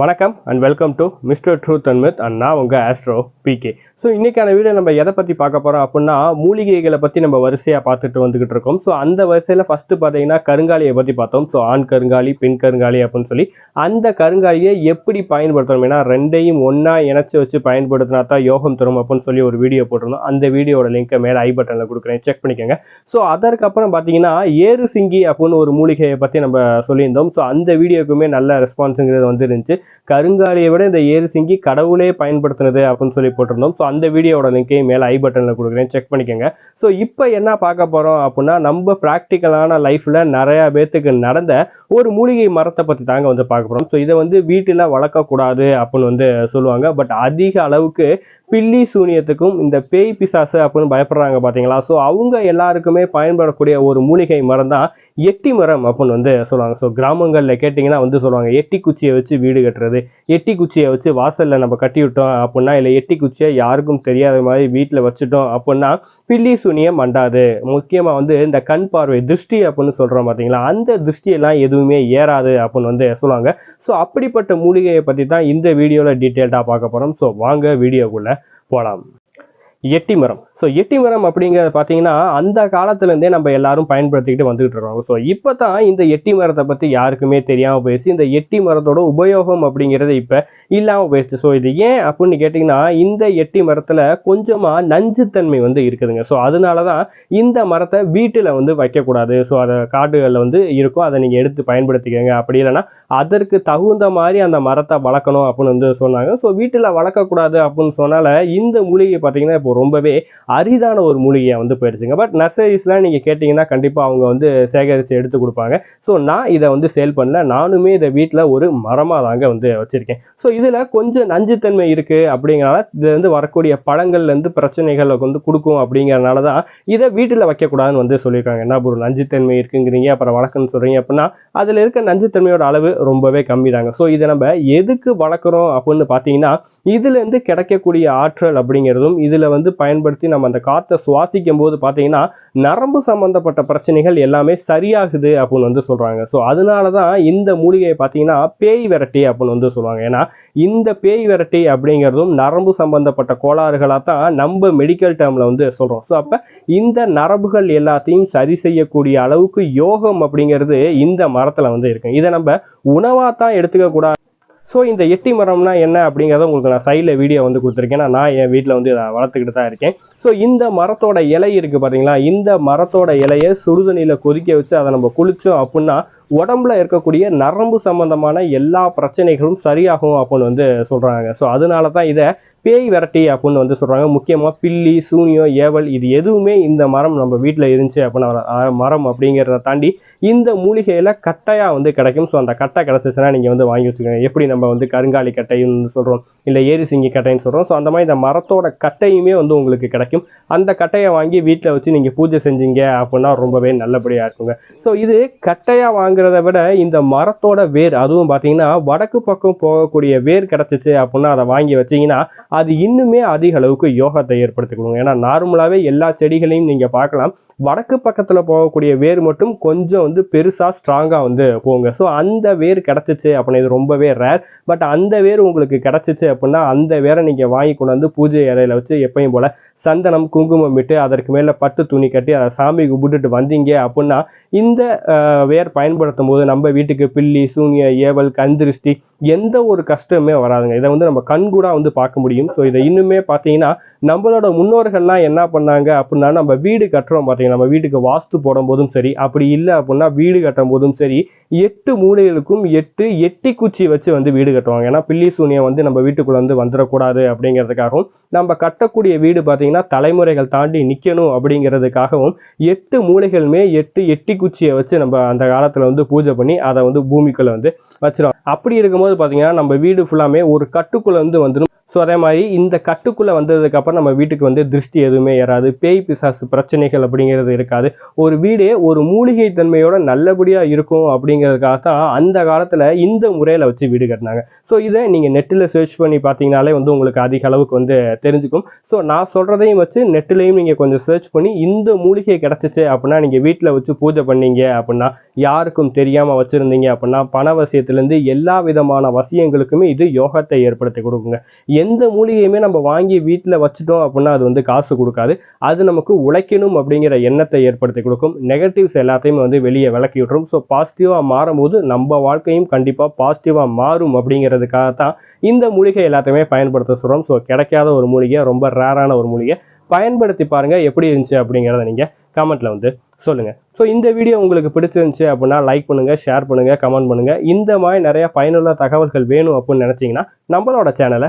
வணக்கம் and welcome to mister truth and myth and நான் உங்கள் ஆஸ்ட்ரோ பிகே ஸோ இன்னைக்கான வீடியோ நம்ம எதை பற்றி பார்க்க போகிறோம் அப்படின்னா மூலிகைகளை பற்றி நம்ம வரிசையாக பார்த்துட்டு வந்துக்கிட்டு இருக்கோம். ஸோ அந்த வரிசையில் ஃபஸ்ட்டு பார்த்தீங்கன்னா கருங்காலியை பற்றி பார்த்தோம். ஸோ ஆண் கருங்காலி பெண் கருங்காலி அப்படின்னு சொல்லி அந்த கருங்காலியை எப்படி பயன்படுத்தணும்? ஏன்னா ரெண்டையும் ஒன்றா இணைச்சி வச்சு பயன்படுத்தினா தான் யோகம் தரும் அப்படின்னு சொல்லி ஒரு வீடியோ போட்டிருந்தோம். அந்த வீடியோட லிங்க்கை மேலே ஐ பட்டனில் கொடுக்குறேன். செக் பண்ணிக்கோங்க. ஸோ அதற்கப்புறம் பார்த்தீங்கன்னா ஏறு சிங்கி அப்படின்னு ஒரு மூலிகையை பற்றி நம்ம சொல்லியிருந்தோம். ஸோ அந்த வீடியோக்குமே நல்ல ரெஸ்பான்ஸுங்கிறது வந்து இருந்துச்சு கருங்காலியை விட இந்த ஏறு சிங்கி கடவுளே பயன்படுத்தினது அப்படின்னு சொல்லி போட்டிருந்தோம். ஸோ அந்த வீடியோட லிங்கையும் மேலே ஐ பட்டனில் கொடுக்குறேன். செக் பண்ணிக்கோங்க. ஸோ இப்போ என்ன பார்க்க போகிறோம் அப்படின்னா நம்ம ப்ராக்டிக்கலான லைஃப்பில் நிறையா பேர்த்துக்கு நடந்த ஒரு மூலிகை மரத்தை பற்றி தாங்க வந்து பார்க்க போகிறோம் ஸோ இதை வந்து வீட்டில் வளர்க்கக்கூடாது அப்படின்னு வந்து சொல்லுவாங்க. பட் அதிக அளவுக்கு பில்லி சூனியத்துக்கும் இந்த பேய் பிசாசு அப்படின்னு பயப்படுறாங்க பார்த்தீங்களா ஸோ அவங்க எல்லாருக்குமே பயன்படக்கூடிய ஒரு மூலிகை மரம் தான் எட்டி மரம் அப்படின்னு வந்து சொல்லுவாங்க. ஸோ கிராமங்களில் கேட்டிங்கன்னா வந்து சொல்லுவாங்க எட்டி குச்சியை வச்சு வீடு கட்டுறது எட்டி குச்சியை வச்சு வாசலில் நம்ம கட்டி விட்டோம் அப்படின்னா இல்லை எட்டி குச்சியை யாருக்கும் தெரியாத மாதிரி வீட்டில் வச்சுட்டோம் அப்படின்னா பில்லி சுனியம் மண்டாது. முக்கியமாக வந்து இந்த கண் பார்வை திருஷ்டி அப்படின்னு சொல்கிறோம் பார்த்தீங்களா அந்த திருஷ்டியெல்லாம் எதுவுமே ஏறாது அப்படின்னு வந்து சொல்லுவாங்க. ஸோ அப்படிப்பட்ட மூலிகையை பற்றி தான் இந்த வீடியோவில் டீட்டெயில்டாக பார்க்க போகிறோம் ஸோ வாங்க வீடியோக்குள்ளே போகலாம் எட்டி மரம். ஸோ எட்டி மரம் அப்படிங்கிறத பார்த்தீங்கன்னா அந்த காலத்துலேருந்தே நம்ம எல்லாரும் பயன்படுத்திக்கிட்டு வந்துகிட்டு இருக்கோம் ஸோ இப்போ தான் இந்த எட்டி மரத்தை பற்றி யாருக்குமே தெரியாமல் போயிடுச்சு. இந்த எட்டி மரத்தோட உபயோகம் அப்படிங்கிறது இப்போ இல்லாமல் போயிடுச்சு. ஸோ இது ஏன் அப்படின்னு கேட்டிங்கன்னா இந்த எட்டி மரத்தில் கொஞ்சமாக நஞ்சுத்தன்மை வந்து இருக்குதுங்க. ஸோ அதனால தான் இந்த மரத்தை வீட்டில் வந்து வைக்கக்கூடாது. ஸோ அதை காடுகளில் வந்து இருக்கும். அதை நீங்கள் எடுத்து பயன்படுத்திக்கோங்க. அப்படி இல்லைன்னா அதற்கு தகுந்த மாதிரி அந்த மரத்தை வளர்க்கணும் அப்படின்னு வந்து சொன்னாங்க. ஸோ வீட்டில் வளர்க்கக்கூடாது அப்படின்னு சொன்னால இந்த மூலிகை பார்த்தீங்கன்னா இப்போ ரொம்பவே அரிதான ஒரு மூலிகையாக வந்து போயிடுச்சுங்க. பட் நர்சரிஸ்லாம் நீங்கள் கேட்டிங்கன்னா கண்டிப்பாக அவங்க வந்து சேகரித்து எடுத்து கொடுப்பாங்க. ஸோ நான் இதை வந்து சேல் பண்ணல. நானுமே இதை வீட்டில் ஒரு மரமாக தாங்க வந்து வச்சுருக்கேன். ஸோ இதில் கொஞ்சம் நஞ்சுத்தன்மை இருக்குது அப்படிங்கிறனால இது வந்து வரக்கூடிய பழங்கள்லேருந்து பிரச்சனைகளை வந்து கொடுக்கும் அப்படிங்கிறனால தான் இதை வீட்டில் வைக்கக்கூடாதுன்னு வந்து சொல்லியிருக்காங்க. என்ன ஒரு நஞ்சுத்தன்மை இருக்குங்கிறீங்க. அப்புறம் வளர்க்கணும்னு சொல்கிறீங்க அப்படின்னா அதில் இருக்க நஞ்சுத்தன்மையோட அளவு ரொம்பவே கம்மி தாங்க. ஸோ இதை நம்ம எதுக்கு வளர்க்குறோம் அப்படின்னு பார்த்தீங்கன்னா இதுலேருந்து கிடைக்கக்கூடிய ஆற்றல் அப்படிங்கிறதும் இதில் வந்து பயன்படுத்தி நம்ம அந்த காற்றை சுவாசிக்கும் போது பார்த்தீங்கன்னா நரம்பு சம்பந்தப்பட்ட பிரச்சனைகள் எல்லாமே சரியாகுது அப்படின்னு வந்து சொல்கிறாங்க ஸோ அதனால தான் இந்த மூலிகையை பார்த்தீங்கன்னா பேய் விரட்டி அப்படின்னு வந்து சொல்லுவாங்க. ஏன்னா இந்த பேய் விரட்டி அப்படிங்கிறதும் நரம்பு சம்பந்தப்பட்ட கோளாறுகளாக தான் நம்ம மெடிக்கல் டேர்மில் வந்து சொல்கிறோம் ஸோ அப்போ இந்த நரம்புகள் எல்லாத்தையும் சரி செய்யக்கூடிய அளவுக்கு யோகம் அப்படிங்கிறது இந்த மரத்தில் வந்து இருக்கு. இதை நம்ம உணவாக தான் எடுத்துக்க கூடாது ஸோ இந்த எட்டி மரம்னா என்ன அப்படிங்கிறத உங்களுக்கு நான் சைடில் வீடியோ வந்து கொடுத்துருக்கேன். நான் என் வீட்டில் வந்து இதை வளர்த்துக்கிட்டு தான் இருக்கேன். ஸோ இந்த மரத்தோட இலை இருக்குது பார்த்தீங்களா இந்த மரத்தோட இலையை சுடுதண்ணியில் கொதிக்க வச்சு அதை நம்ம குளித்தோம் அப்படின்னா உடம்புல இருக்கக்கூடிய நரம்பு சம்பந்தமான எல்லா பிரச்சனைகளும் சரியாகும் அப்படின்னு வந்து சொல்கிறாங்க ஸோ அதனால தான் இதை பேய் விரட்டி அப்படின்னு வந்து சொல்கிறாங்க முக்கியமாக பில்லி சூனியம் ஏவல் இது எதுவுமே இந்த மரம் நம்ம வீட்டில் இருந்துச்சு அப்படின்னு மரம் அப்படிங்கிறத தாண்டி இந்த மூலிகையில் கட்டையாக வந்து கிடைக்கும். ஸோ அந்த கட்டை கிடச்சிச்சுன்னா நீங்கள் வந்து வாங்கி வச்சுக்கோங்க. எப்படி நம்ம வந்து கருங்காலி கட்டைன்னு சொல்கிறோம் இல்லை ஏரி சிங்கி கட்டைன்னு சொல்கிறோம் ஸோ அந்த மாதிரி இந்த மரத்தோட கட்டையுமே வந்து உங்களுக்கு கிடைக்கும். அந்த கட்டையை வாங்கி வீட்டில் வச்சு நீங்கள் பூஜை செஞ்சீங்க அப்படின்னா ரொம்பவே நல்லபடியாக இருக்குங்க. ஸோ இது கட்டையாக வாங்குறத விட இந்த மரத்தோட வேர் அதுவும் பார்த்தீங்கன்னா வடக்கு பக்கம் போகக்கூடிய வேர் கிடச்சிச்சு அப்படின்னா அதை வாங்கி வச்சீங்கன்னா அது இன்னுமே அதிக அளவுக்கு யோகத்தை ஏற்படுத்தி கொடுங்க ஏன்னா நார்மலாகவே எல்லா செடிகளையும் நீங்கள் பார்க்கலாம். வடக்கு பக்கத்தில் போகக்கூடிய வேர் மட்டும் கொஞ்சம் வந்து பெருசாக ஸ்ட்ராங்காக வந்து போங்க. ஸோ அந்த வேர் கிடச்சிச்சு அப்படின்னா இது ரொம்பவே ரேர் பட் அந்த வேர் உங்களுக்கு கிடச்சிச்சு அப்படின்னா அந்த வேரை நீங்கள் வாங்கி கொண்டு வந்து பூஜை அறையில் வச்சு எப்பயும் போல் சந்தனம் குங்குமம் விட்டு அதற்கு மேலே பட்டு துணி கட்டி அதை சாமி கும்பிட்டுட்டு வந்தீங்க அப்படின்னா இந்த வேர் பயன்படுத்தும் போது நம்ம வீட்டுக்கு பில்லி சூனிய ஏவல் கந்திருஷ்டி எந்த ஒரு கஷ்டமே வராதுங்க. இதை வந்து நம்ம கண்கூடாக வந்து பார்க்க முடியும். ஸோ இதை இன்னுமே பார்த்தீங்கன்னா நம்மளோட முன்னோர்கள்லாம் என்ன பண்ணாங்க அப்படின்னா நம்ம வீடு கட்டுறோம் பார்த்தீங்கன்னா பார்த்தீங்கன்னா நம்ம வீட்டுக்கு வாஸ்து போடும் போதும் சரி அப்படி இல்லை அப்படின்னா வீடு கட்டும் போதும் சரி எட்டு மூலைகளுக்கும் எட்டு எட்டி குச்சி வச்சு வந்து வீடு கட்டுவாங்க. ஏன்னா பில்லி சூனியம் வந்து நம்ம வீட்டுக்குள்ள வந்து வந்துடக்கூடாது அப்படிங்கிறதுக்காகவும் நம்ம கட்டக்கூடிய வீடு பார்த்தீங்கன்னா தலைமுறைகள் தாண்டி நிற்கணும் அப்படிங்கிறதுக்காகவும் எட்டு மூலைகளுமே எட்டு எட்டி குச்சியை வச்சு நம்ம அந்த காலத்தில் வந்து பூஜை பண்ணி அதை வந்து பூமிக்குள்ளே வந்து வச்சிருவாங்க. அப்படி இருக்கும்போது பார்த்தீங்கன்னா நம்ம வீடு ஃபுல்லாமே ஒரு கட்டுக்குள்ளே வந்து வந்துடும். ஸோ அதே மாதிரி இந்த கட்டுக்குள்ளே வந்ததுக்கப்புறம் நம்ம வீட்டுக்கு வந்து திருஷ்டி எதுவுமே ஏறாது. பேய் பிசாசு பிரச்சனைகள் அப்படிங்கிறது இருக்காது. ஒரு வீடே ஒரு மூலிகை தன்மையோட நல்லபடியாக இருக்கும் அப்படிங்கிறதுக்காக தான் அந்த காலத்தில் இந்த முறையில் வச்சு வீடு கட்டினாங்க. ஸோ இதை நீங்கள் நெட்டில் சர்ச் பண்ணி பார்த்தீங்கனாலே வந்து உங்களுக்கு அதிக அளவுக்கு வந்து தெரிஞ்சுக்கும். ஸோ நான் சொல்கிறதையும் வச்சு நெட்டிலையும் நீங்கள் கொஞ்சம் சர்ச் பண்ணி இந்த மூலிகை கிடச்சிச்சு அப்படின்னா நீங்கள் வீட்டில் வச்சு பூஜை பண்ணீங்க அப்படின்னா யாருக்கும் தெரியாமல் வச்சுருந்தீங்க அப்படின்னா பண வசியத்துலேருந்து எல்லா விதமான வசியங்களுக்குமே இது யோகத்தை ஏற்படுத்தி கொடுக்குங்க. எந்த மூலிகையுமே நம்ம வாங்கி வீட்டில் வச்சுட்டோம் அப்படின்னா அது வந்து காசு கொடுக்காது. அது நமக்கு உழைக்கணும் அப்படிங்கிற எண்ணத்தை ஏற்படுத்தி கொடுக்கும். நெகட்டிவ்ஸ் எல்லாத்தையுமே வந்து வெளியே விளக்கி விட்டுரும். ஸோ பாசிட்டிவாக மாறும்போது நம்ம வாழ்க்கையும் கண்டிப்பாக பாசிட்டிவாக மாறும் அப்படிங்கிறதுக்காக தான் இந்த மூலிகை எல்லாத்தையுமே பயன்படுத்த சொல்கிறோம் ஸோ கிடைக்காத ஒரு மூலிகை ரொம்ப ரேரான ஒரு மூலிகை. பயன்படுத்தி பாருங்கள் எப்படி இருந்துச்சு அப்படிங்கிறத நீங்கள் கமெண்ட்டில் வந்து சொல்லுங்கள் ஸோ இந்த வீடியோ உங்களுக்கு பிடிச்சிருந்துச்சு அப்படின்னா லைக் பண்ணுங்கள் ஷேர் பண்ணுங்கள் கமெண்ட் பண்ணுங்கள் இந்த மாதிரி நிறையா பயனுள்ள தகவல்கள் வேணும் அப்படின்னு நினச்சிங்கன்னா நம்மளோட சேனலை